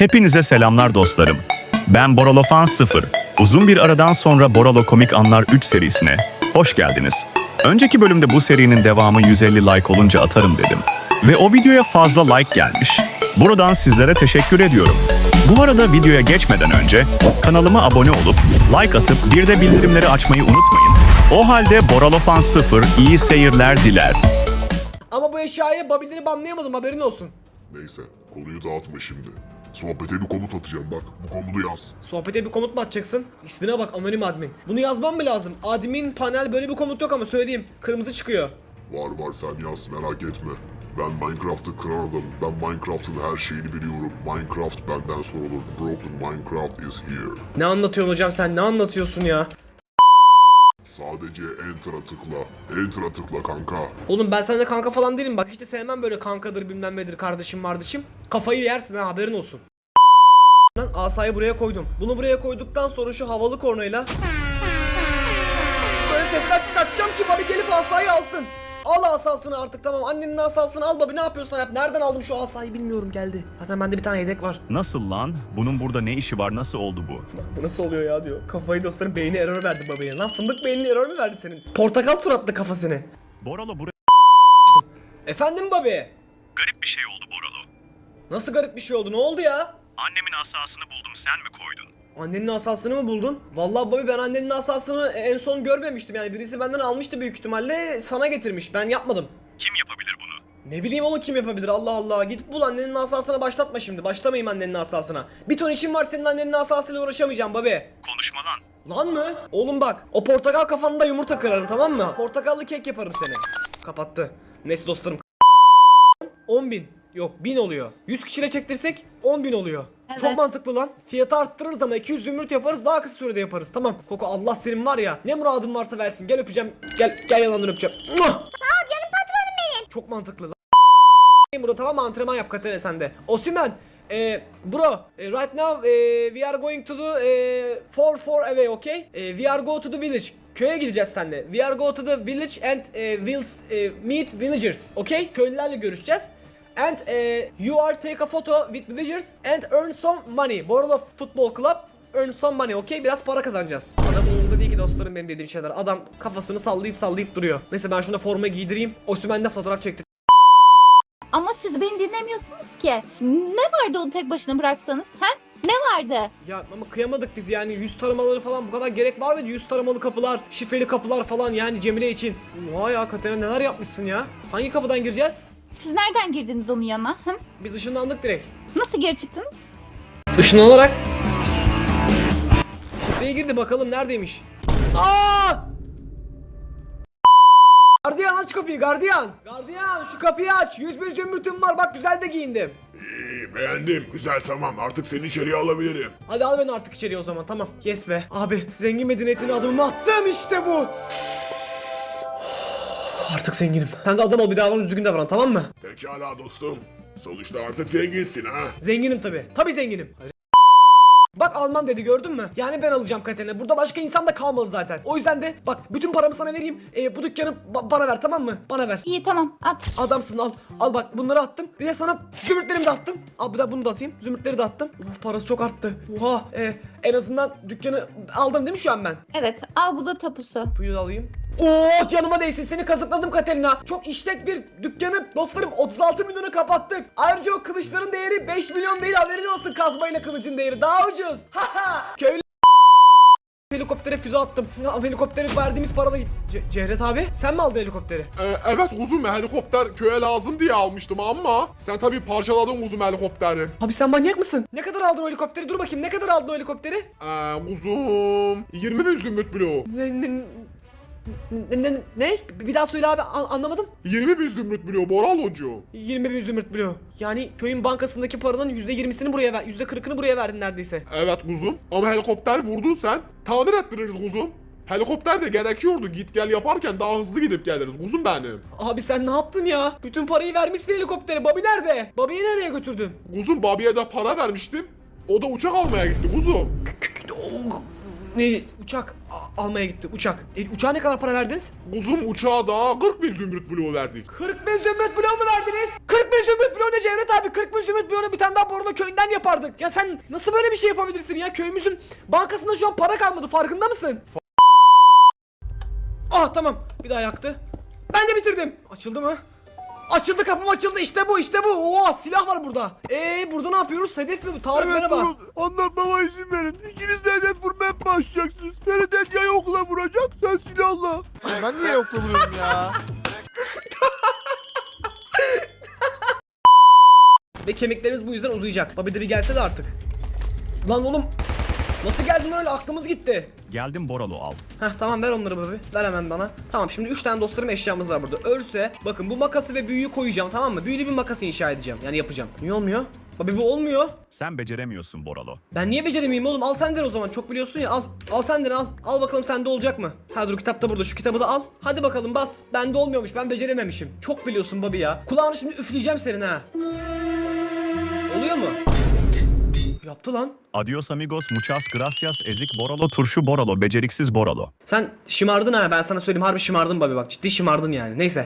Hepinize selamlar dostlarım. Ben Boralofan 0. Uzun bir aradan sonra Boralo Komik Anlar 3 serisine hoş geldiniz. Önceki bölümde bu serinin devamı 150 like olunca atarım dedim. Ve o videoya fazla like gelmiş. Buradan sizlere teşekkür ediyorum. Bu arada videoya geçmeden önce kanalıma abone olup like atıp bir de bildirimleri açmayı unutmayın. O halde Boralofan 0 iyi seyirler diler. Ama bu eşyaya babileri banlayamadım haberin olsun. Neyse konuyu dağıtma şimdi. Sohbete bir komut atacağım bak bu komutu yaz. Sohbete bir komut mu atacaksın? İsmine bak anonim admin. Bunu yazmam mı lazım? Admin panel böyle bir komut yok ama söyleyeyim. Kırmızı çıkıyor. Var var sen yaz merak etme. Ben Minecraft'ı kıran adamım. Ben Minecraft'ın her şeyini biliyorum. Minecraft benden sorulur. Broken Minecraft is here. Ne anlatıyorsun hocam sen ne anlatıyorsun ya? Sadece Enter'a tıkla. Enter'a tıkla kanka. Oğlum ben seninle kanka falan değilim bak işte sevmem böyle kankadır bilmem nedir kardeşim kardeşim. Kafayı yersin ha haberin olsun. Ben asayı buraya koydum. Bunu buraya koyduktan sonra şu havalı kornayla böyle sesler çıkartacağım ki babi gelip asayı alsın. Al asasını artık tamam annenin asasını al babi ne yapıyorsan yap. Nereden aldım şu asayı bilmiyorum geldi. Zaten bende bir tane yedek var. Nasıl lan? Bunun burada ne işi var? Nasıl oldu bu? Bak bu nasıl oluyor ya diyor. Kafayı dostların beyni error verdi babaya. Lan fındık beynine error mu verdi senin? Portakal suratlı kafa seni. Boralo buraya Efendim babi? garip bir şey oldu Boralo. Nasıl garip bir şey oldu ne oldu ya? Annemin asasını buldum sen mi koydun? Annenin asasını mı buldun? Vallahi babi ben annenin asasını en son görmemiştim yani birisi benden almıştı büyük ihtimalle sana getirmiş ben yapmadım. Kim yapabilir bunu? Ne bileyim onu kim yapabilir Allah Allah git bul annenin asasına başlatma şimdi başlamayayım annenin asasına. Bir ton işim var senin annenin asasıyla uğraşamayacağım babi. Konuşma lan. Lan mı? Oğlum bak o portakal kafanda yumurta kırarım tamam mı? Portakallı kek yaparım seni. Kapattı. Neyse dostlarım. 10 bin. Yok 1000 oluyor. 100 kişiyle çektirsek 10 bin oluyor. Evet. Çok mantıklı lan. Fiyatı arttırırız ama 200 zümrüt yaparız daha kısa sürede yaparız. Tamam. Koko Allah senin var ya. Ne muradın varsa versin. Gel öpeceğim. Gel gel yalandan öpeceğim. Ol canım patronum benim. Çok mantıklı lan. Burada tamam mı? antrenman yap Katere sen de. Osimen eh, bro, eh, right now eh, we are going to the eh, far far away, okay? Eh, we are go to the village. Köye gideceğiz seninle. We are go to the village and eh, we'll eh, meet villagers, okay? Köylülerle görüşeceğiz. And eh, you are take a photo with villagers and earn some money. Borolo Football Club earn some money, okay? Biraz para kazanacağız. Adam umurumda değil ki dostlarım benim dediğim şeyler. Adam kafasını sallayıp sallayıp duruyor. Neyse ben şuna forma giydireyim. Osman'da fotoğraf çekti. Ama siz beni dinlemiyorsunuz ki. Ne vardı onu tek başına bıraksanız? He? Ne vardı? Ya ama kıyamadık biz yani yüz taramaları falan bu kadar gerek var mıydı? Yüz taramalı kapılar, şifreli kapılar falan yani Cemile için. Oha ya Katerina neler yapmışsın ya? Hangi kapıdan gireceğiz? Siz nereden girdiniz onun yanına? Hı? Biz ışınlandık direkt. Nasıl geri çıktınız? Işınlanarak. Şifreye girdi bakalım neredeymiş. Aa! Gardiyan aç kapıyı gardiyan. Gardiyan şu kapıyı aç. Yüz bir zümrütüm var bak güzel de giyindim. İyi beğendim güzel tamam artık seni içeriye alabilirim. Hadi al beni artık içeriye o zaman tamam. Yes be. Abi zengin medeniyetine adımımı attım işte bu. Artık zenginim. Sen de adam ol bir daha bana düzgün davran tamam mı? Pekala dostum. Sonuçta artık zenginsin ha. Zenginim tabi. Tabi zenginim. Bak Alman dedi gördün mü? Yani ben alacağım Katerina. Burada başka insan da kalmalı zaten. O yüzden de bak bütün paramı sana vereyim. Ee, bu dükkanı ba- bana ver tamam mı? Bana ver. İyi tamam at. Adamsın al. Al bak bunları attım. Bir de sana zümrütlerimi de attım. Al bir de bunu da atayım. Zümrütleri de attım. Uf parası çok arttı. Oha. e, en azından dükkanı aldım değil mi şu an ben? Evet al bu da tapusu. Buyu da alayım. Oo canıma değsin seni kazıkladım Katerina. Çok işlek bir dükkanı dostlarım 36 milyona kapattık. Ayrıca o kılıçların değeri 5 milyon değil haberin olsun kazmayla kılıcın değeri daha ucuz. Haha köylü Helikoptere füze attım. Ya, helikopteri verdiğimiz parada git. Ce- Cevdet abi sen mi aldın helikopteri? Ee, evet uzun helikopter köye lazım diye almıştım ama sen tabii parçaladın uzun helikopteri. Abi sen manyak mısın? Ne kadar aldın o helikopteri? Dur bakayım ne kadar aldın o helikopteri? Ee, uzun 20 bin zümrüt bloğu. Ne ne ne, ne, ne? Bir daha söyle abi an- anlamadım. 20 bin zümrüt bloğu Boralocu. 20 bin zümrüt biliyor. Yani köyün bankasındaki paranın %20'sini buraya ver, %40'ını buraya verdin neredeyse. Evet uzun ama helikopter vurdun sen tamir ettiririz uzun. Helikopter de gerekiyordu git gel yaparken daha hızlı gidip geliriz uzun benim. Abi sen ne yaptın ya? Bütün parayı vermişsin helikoptere. Bobby nerede? Bobby'yi nereye götürdün? Uzun Babi'ye de para vermiştim. O da uçak almaya gitti uzun. Ne uçak a- almaya gitti uçak. E, uçağa ne kadar para verdiniz? Kuzum uçağa daha 40 bin zümrüt bloğu verdik. 40 bin zümrüt bloğu mu verdiniz? 40 bin zümrüt bloğu ne Cevdet abi? 40 bin zümrüt bloğunu bir tane daha Borno köyünden yapardık. Ya sen nasıl böyle bir şey yapabilirsin ya? Köyümüzün bankasında şu an para kalmadı farkında mısın? Ah tamam bir daha yaktı. Ben de bitirdim. Açıldı mı? Açıldı kapım açıldı işte bu işte bu. Oo silah var burada. Eee burada ne yapıyoruz? Hedef mi bu? Tarık merhaba. Anlatmama izin verin. İkiniz de hedef vurmaya başlayacaksınız? Feride ya yokla vuracak, sen silahla. Ben niye yokla vuruyorum ya? Ve kemiklerimiz bu yüzden uzayacak. Babi de bir gelse de artık. Lan oğlum Nasıl geldin öyle aklımız gitti. Geldim Boralo al. Heh tamam ver onları babi. Ver hemen bana. Tamam şimdi 3 tane dostlarım eşyamız var burada. Örse bakın bu makası ve büyüyü koyacağım tamam mı? Büyülü bir makas inşa edeceğim. Yani yapacağım. Niye olmuyor? Babi bu olmuyor. Sen beceremiyorsun Boralo. Ben niye beceremeyeyim oğlum? Al sen der o zaman. Çok biliyorsun ya al. Al sen der al. Al bakalım sende olacak mı? Ha dur kitap da burada. Şu kitabı da al. Hadi bakalım bas. Bende olmuyormuş. Ben becerememişim. Çok biliyorsun babi ya. Kulağını şimdi üfleyeceğim senin ha. Oluyor mu? Yaptı lan. Adios amigos, muchas gracias, ezik Boralo, turşu Boralo, beceriksiz Boralo. Sen şımardın ha ben sana söyleyeyim harbi şımardın babi bak ciddi şımardın yani neyse.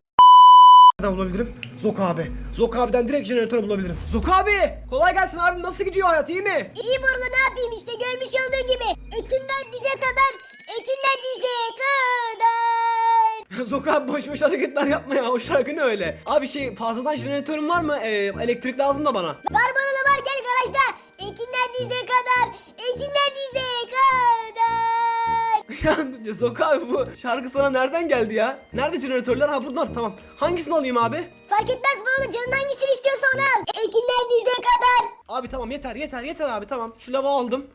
Nereden bulabilirim? Zok abi. Zok abiden direkt jeneratörü bulabilirim. Zok abi! Kolay gelsin abi nasıl gidiyor hayat iyi mi? İyi burada ne yapayım işte görmüş olduğun gibi. Ekinden dize kadar, ekinden dize kadar. Zok abi boş boş hareketler yapma ya o şarkı ne öyle? Abi şey fazladan jeneratörün var mı? Ee, elektrik lazım da bana. Var ya Zok abi bu şarkı sana nereden geldi ya? Nerede jeneratörler? Ha bunlar tamam. Hangisini alayım abi? Fark etmez bana canın hangisini istiyorsa onu al. Ekinden dize kadar. Abi tamam yeter yeter yeter abi tamam. Şu lava aldım.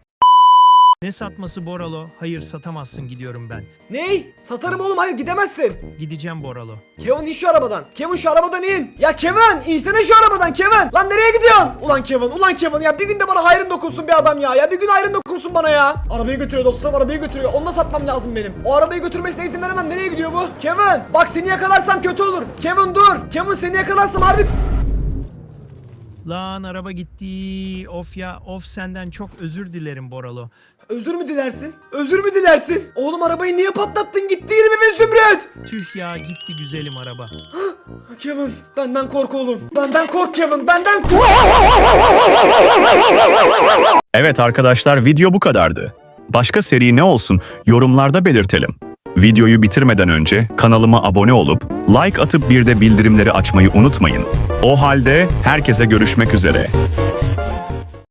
Ne satması Boralo? Hayır satamazsın gidiyorum ben. Ney? Satarım oğlum hayır gidemezsin. Gideceğim Boralo. Kevin in şu arabadan. Kevin şu arabadan in. Ya Kevin insene şu arabadan Kevin. Lan nereye gidiyorsun? Ulan Kevin ulan Kevin ya bir gün de bana hayrın dokunsun bir adam ya. Ya bir gün hayrın dokunsun bana ya. Arabayı götürüyor dostlarım arabayı götürüyor. Onu da satmam lazım benim. O arabayı götürmesine izin veremem. Nereye gidiyor bu? Kevin bak seni yakalarsam kötü olur. Kevin dur. Kevin seni yakalarsam harbi... Lan araba gitti. Of ya of senden çok özür dilerim Boralo. Özür mü dilersin? Özür mü dilersin? Oğlum arabayı niye patlattın gitti 20 bin zümrüt. Tüh ya gitti güzelim araba. Kevin benden kork oğlum. Benden kork Kevin benden kork. Evet arkadaşlar video bu kadardı. Başka seri ne olsun yorumlarda belirtelim. Videoyu bitirmeden önce kanalıma abone olup like atıp bir de bildirimleri açmayı unutmayın. O halde herkese görüşmek üzere.